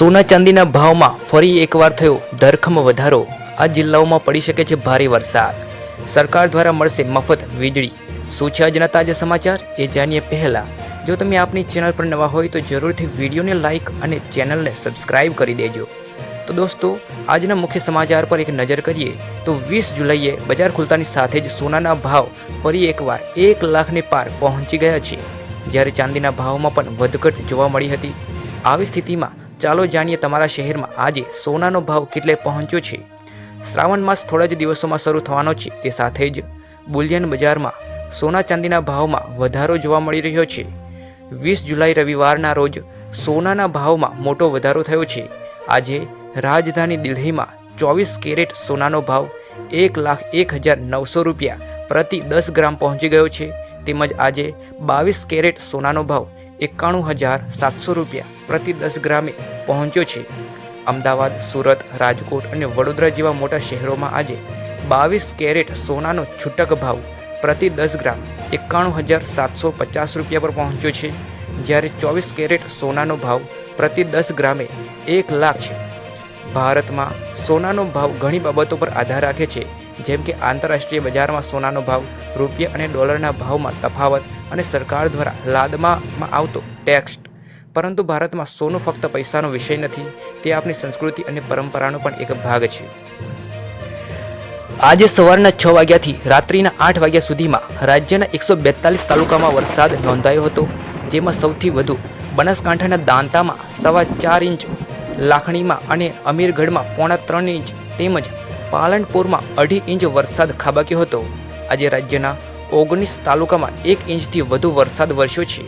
સોના ચાંદીના ભાવમાં ફરી એકવાર થયો ધરખમ વધારો. આ જિલ્લાઓમાં પડી શકે છે ભારે વરસાદ. સરકાર દ્વારા મળશે મફત વીજળી. શું છે આજના તાજા સમાચાર? એ જાણીએ પહેલા. જો તમે આપની ચેનલ પર નવા હોય તો જરૂરથી વિડીયોને લાઇક અને ચેનલને સબસ્ક્રાઇબ કરી દેજો. તો દોસ્તો, આજના મુખ્ય સમાચાર પર એક નજર કરીએ તો વીસ જુલાઈએ બજાર ખુલતાની સાથે જ સોનાના ભાવ ફરી એકવાર એક લાખને પાર પહોંચી ગયા છે. જ્યારે ચાંદીના ભાવમાં પણ વધઘટ જોવા મળી હતી. આવી સ્થિતિમાં ચાલો જાણીએ તમારા શહેરમાં આજે સોનાનો ભાવ કેટલે પહોંચ્યો છે. શ્રાવણ માસ થોડા જ દિવસોમાં શરૂ થવાનો છે, તે સાથે જ બુલિયન બજારમાં સોના ચાંદીના ભાવમાં વધારો જોવા મળી રહ્યો છે. વીસ જુલાઈ રવિવારના રોજ સોનાના ભાવમાં મોટો વધારો થયો છે. આજે રાજધાની દિલ્હીમાં ચોવીસ કેરેટ સોનાનો ભાવ એક લાખ એક હજાર નવસો રૂપિયા પ્રતિ દસ ગ્રામ પહોંચી ગયો છે. તેમજ આજે બાવીસ કેરેટ સોનાનો ભાવ એકાણું હજાર સાતસો રૂપિયા પ્રતિ દસ ગ્રામે પહોંચ્યો છે. અમદાવાદ, સુરત, રાજકોટ અને વડોદરા જેવા મોટા શહેરોમાં આજે બાવીસ કેરેટ સોનાનો છૂટક ભાવ પ્રતિ દસ ગ્રામ એકાણું હજાર સાતસો પચાસ રૂપિયા પર પહોંચ્યો છે, જ્યારે ચોવીસ કેરેટ સોનાનો ભાવ પ્રતિ દસ ગ્રામે એક લાખ છે. ભારતમાં સોનાનો ભાવ ઘણી બાબતો પર આધાર રાખે છે. જેમ કે આંતરરાષ્ટ્રીય બજારમાં સોનાનો ભાવ, રૂપિયા અને ડોલરના ભાવમાં તફાવત અને સરકાર દ્વારા લાદવામાં આવતો ટેક્સ પરંતુ ભારતમાં સોનું ફક્ત પૈસાનો વિષય નથી, તે આપણી સંસ્કૃતિ અને પરંપરાનો પણ એક ભાગ છે. આજે સવારના છ વાગ્યાથી રાત્રિના આઠ વાગ્યા સુધીમાં રાજ્યના એકસો બેતાલીસ તાલુકામાં વરસાદ નોંધાયો હતો, જેમાં સૌથી વધુ બનાસકાંઠાના દાંતામાં સવા ચાર ઇંચ, લાખણીમાં અને અમીરગઢમાં પોણા ત્રણ ઇંચ તેમજ પાલનપુરમાં અઢી ઇંચ વરસાદ ખાબક્યો હતો. આજે રાજ્યના ઓગણીસ તાલુકામાં એક ઇંચથી વધુ વરસાદ વરસ્યો છે.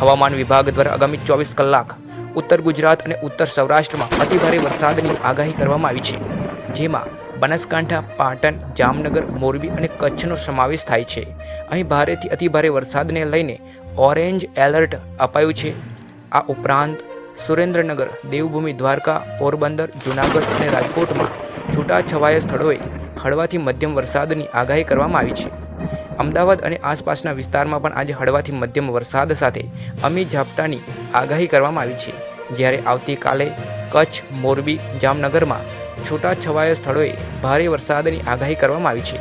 હવામાન વિભાગ દ્વારા આગામી ચોવીસ કલાક ઉત્તર ગુજરાત અને ઉત્તર સૌરાષ્ટ્રમાં અતિભારે વરસાદની આગાહી કરવામાં આવી છે, જેમાં બનાસકાંઠા, પાટણ, જામનગર, મોરબી અને કચ્છનો સમાવેશ થાય છે. અહીં ભારેથી અતિભારે વરસાદને લઈને ઓરેન્જ એલર્ટ અપાયું છે. આ ઉપરાંત સુરેન્દ્રનગર, દેવભૂમિ, દ્વારકા, પોરબંદર, જૂનાગઢ અને રાજકોટમાં છૂટાછવાયા સ્થળોએ હળવાથી મધ્યમ વરસાદની આગાહી કરવામાં આવી છે. અમદાવાદ અને આસપાસના વિસ્તારમાં પણ આજે હળવાથી મધ્યમ વરસાદ સાથે અમી ઝાપટાની આગાહી કરવામાં આવી છે. જ્યારે આવતીકાલે કચ્છ, મોરબી, જામનગરમાં છૂટાછવાયા સ્થળોએ ભારે વરસાદની આગાહી કરવામાં આવી છે.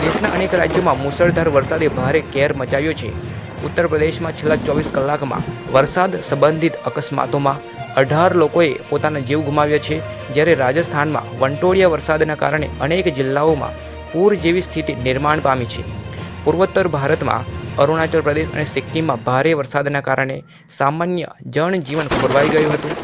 દેશના અનેક રાજ્યોમાં મુસળધાર વરસાદે ભારે કેર મચાવ્યો છે. ઉત્તર પ્રદેશમાં છેલ્લા ચોવીસ કલાકમાં વરસાદ સંબંધિત અકસ્માતોમાં અઢાર લોકોએ પોતાના જીવ ગુમાવ્યા છે. જ્યારે રાજસ્થાનમાં વંટોળિયા વરસાદના કારણે અનેક જિલ્લાઓમાં પૂર જેવી સ્થિતિ નિર્માણ પામી છે. પૂર્વોત્તર ભારતમાં અરુણાચલ પ્રદેશ અને સિક્કિમમાં ભારે વરસાદના કારણે સામાન્ય જનજીવન ખોરવાઈ ગયું હતું.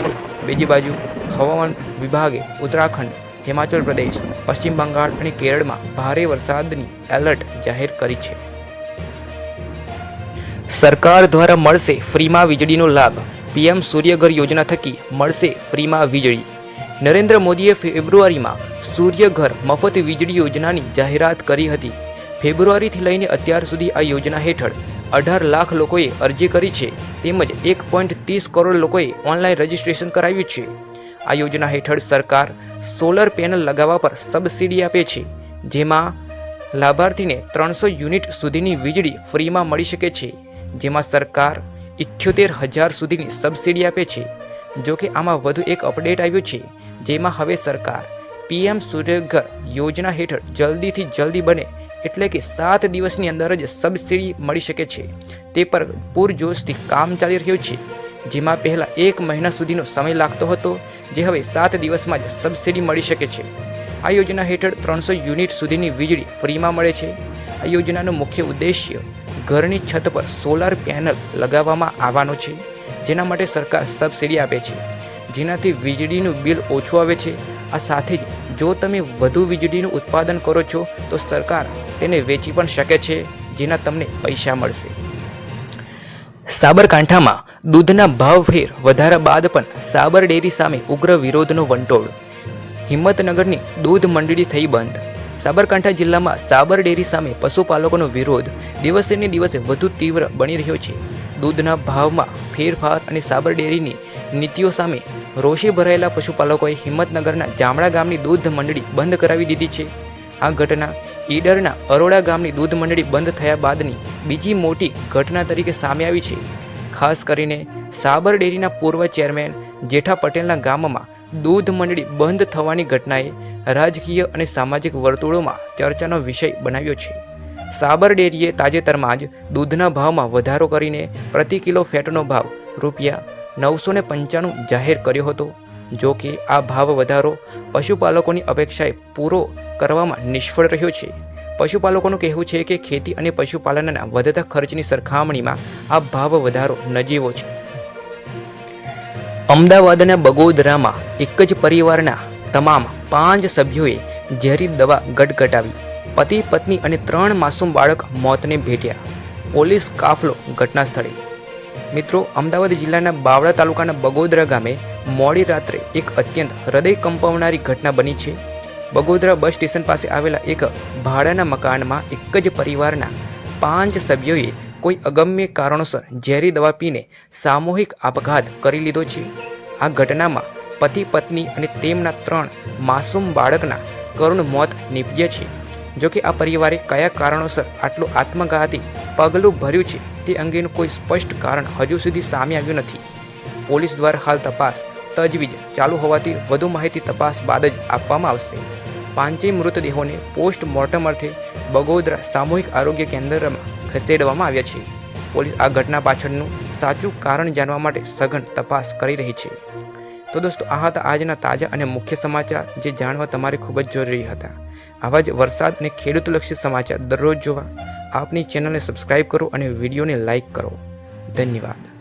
બીજી બાજુ હવામાન વિભાગે ઉત્તરાખંડ, હિમાચલ પ્રદેશ, પશ્ચિમ બંગાળ અને કેરળમાં ભારે વરસાદની એલર્ટ જાહેર કરી છે. સરકાર દ્વારા મળશે ફ્રીમાં વીજળીનો લાભ. પીએમ સૂર્યઘર યોજના થકી મળશે ફ્રીમાં વીજળી. નરેન્દ્ર મોદીએ ફેબ્રુઆરીમાં સૂર્યઘર મફત વીજળી યોજનાની જાહેરાત કરી હતી. ફેબ્રુઆરીથી લઈને અત્યાર સુધી આ યોજના હેઠળ અઢાર લાખ લોકોએ અરજી કરી છે, તેમજ એક પોઈન્ટ ત્રીસ કરોડ લોકોએ ઓનલાઈન રજીસ્ટ્રેશન કરાવ્યું છે. આ યોજના હેઠળ સરકાર સોલર પેનલ લગાવવા પર સબસિડી આપે છે, જેમાં લાભાર્થીને ત્રણસો યુનિટ સુધીની વીજળી ફ્રીમાં મળી શકે છે. જેમાં સરકાર ઇઠ્યોતેર હજાર સુધીની સબસિડી આપે છે. જો કે આમાં વધુ એક અપડેટ આવ્યું છે, જેમાં હવે સરકાર પીએમ સૂર્યઘર યોજના હેઠળ જલ્દીથી જલ્દી બને એટલે કે સાત દિવસની અંદર જ સબસિડી મળી શકે છે. તે પર પૂરજોશથી કામ ચાલી રહ્યું છે, જેમાં પહેલાં એક મહિના સુધીનો સમય લાગતો હતો, જે હવે સાત દિવસમાં જ સબસિડી મળી શકે છે. આ યોજના હેઠળ ત્રણસો યુનિટ સુધીની વીજળી ફ્રીમાં મળે છે. આ યોજનાનો મુખ્ય ઉદ્દેશ્ય ઘરની છત પર સોલાર પેનલ લગાવવામાં આવવાનો છે, જેના માટે સરકાર સબસિડી આપે છે. જેનાથી વીજળીનું બિલ ઓછું આવે છે. આ સાથે જ જો તમે વધુ વીજળીનું ઉત્પાદન કરો છો, તો સરકાર તેને વેચી પણ શકે છે, જેના તમને પૈસા મળશે. સાબરકાંઠામાં દૂધના ભાવ ફેર વધારા બાદ પણ સાબર ડેરી સામે ઉગ્ર વિરોધનો વંટોળ. હિંમતનગરની દૂધ મંડળી થઈ બંધ. સાબરકાંઠા જિલ્લામાં સાબર ડેરી સામે પશુપાલકોનો વિરોધ દિવસે ને દિવસે વધુ તીવ્ર બની રહ્યો છે. દૂધના ભાવમાં ફેરફાર અને સાબર ડેરીની નીતિઓ સામે રોષે ભરાયેલા પશુપાલકોએ હિંમતનગરના જામડા ગામની દૂધ મંડળી બંધ કરાવી દીધી છે. આ ઘટના ઈડરના અરોડા ગામની દૂધ મંડળી બંધ થયા બાદની બીજી મોટી ઘટના તરીકે સામે આવી છે. ખાસ કરીને સાબર ડેરીના પૂર્વ ચેરમેન જેઠા પટેલના ગામમાં દૂધ મંડળી બંધ થવાની ઘટનાએ રાજકીય અને સામાજિક વર્તુળોમાં ચર્ચાનો વિષય બનાવ્યો છે. સાબર ડેરીએ તાજેતરમાં જ દૂધના ભાવમાં વધારો કરીને પ્રતિ કિલો ફેટનો ભાવ રૂપિયા નવસો ને પંચાણું જાહેર કર્યો હતો. જો કે આ ભાવ વધારો પશુપાલકોની અપેક્ષાએ પૂરો કરવામાં નિષ્ફળ રહ્યો છે. પશુપાલકોનું કહેવું છે કે ખેતી અને પશુપાલનના વધતા ખર્ચની સરખામણીમાં આ ભાવ વધારો નજીવો છે. અમદાવાદના બગોદરામાં એક જ પરિવારના તમામ પાંચ સભ્યોએ ઝેરી દવા ગટગટાવી. પતિ, પત્ની અને ત્રણ માસૂમ બાળક મોતને ભેટ્યા. પોલીસ કાફલો ઘટના સ્થળે. મિત્રો, અમદાવાદ જિલ્લાના બાવળા તાલુકાના બગોદરા ગામે મોડી રાત્રે એક અત્યંત હૃદય કંપાવનારી ઘટના બની છે. બગોદરા બસ સ્ટેશન પાસે આવેલા એક ભાડાના મકાનમાં એક જ પરિવારના પાંચ સભ્યોએ કોઈ અગમ્ય કારણોસર ઝેરી દવા પીને સામૂહિક આપઘાત કરી લીધો છે. આ ઘટનામાં પતિ, પત્ની અને તેમના ત્રણ માસૂમ બાળકના કરુણ મોત નીપજ્યા છે. જોકે આ પરિવારે કયા કારણોસર આટલું આત્મઘાતી પગલું ભર્યું છે તે અંગેનું કોઈ સ્પષ્ટ કારણ હજુ સુધી સામે આવ્યું નથી. પોલીસ દ્વારા હાલ તપાસ તજવીજ ચાલુ હોવાથી વધુ માહિતી તપાસ બાદ જ આપવામાં આવશે. પાંચેય મૃતદેહોને પોસ્ટમોર્ટમ અર્થે બગોદરા સામૂહિક આરોગ્ય કેન્દ્રમાં ખસેડવામાં આવ્યા છે. પોલીસ આ ઘટના પાછળનું સાચું કારણ જાણવા માટે સઘન તપાસ કરી રહી છે. તો દોસ્તો, આ હતા આજના તાજા અને મુખ્ય સમાચાર જે જાણવા તમારે ખૂબ જ જરૂરી હતા. આવા જ વરસાદ અને ખેડૂતલક્ષી સમાચાર દરરોજ જોવા આપની ચેનલને સબસ્ક્રાઇબ કરો અને વિડીયોને લાઇક કરો. ધન્યવાદ.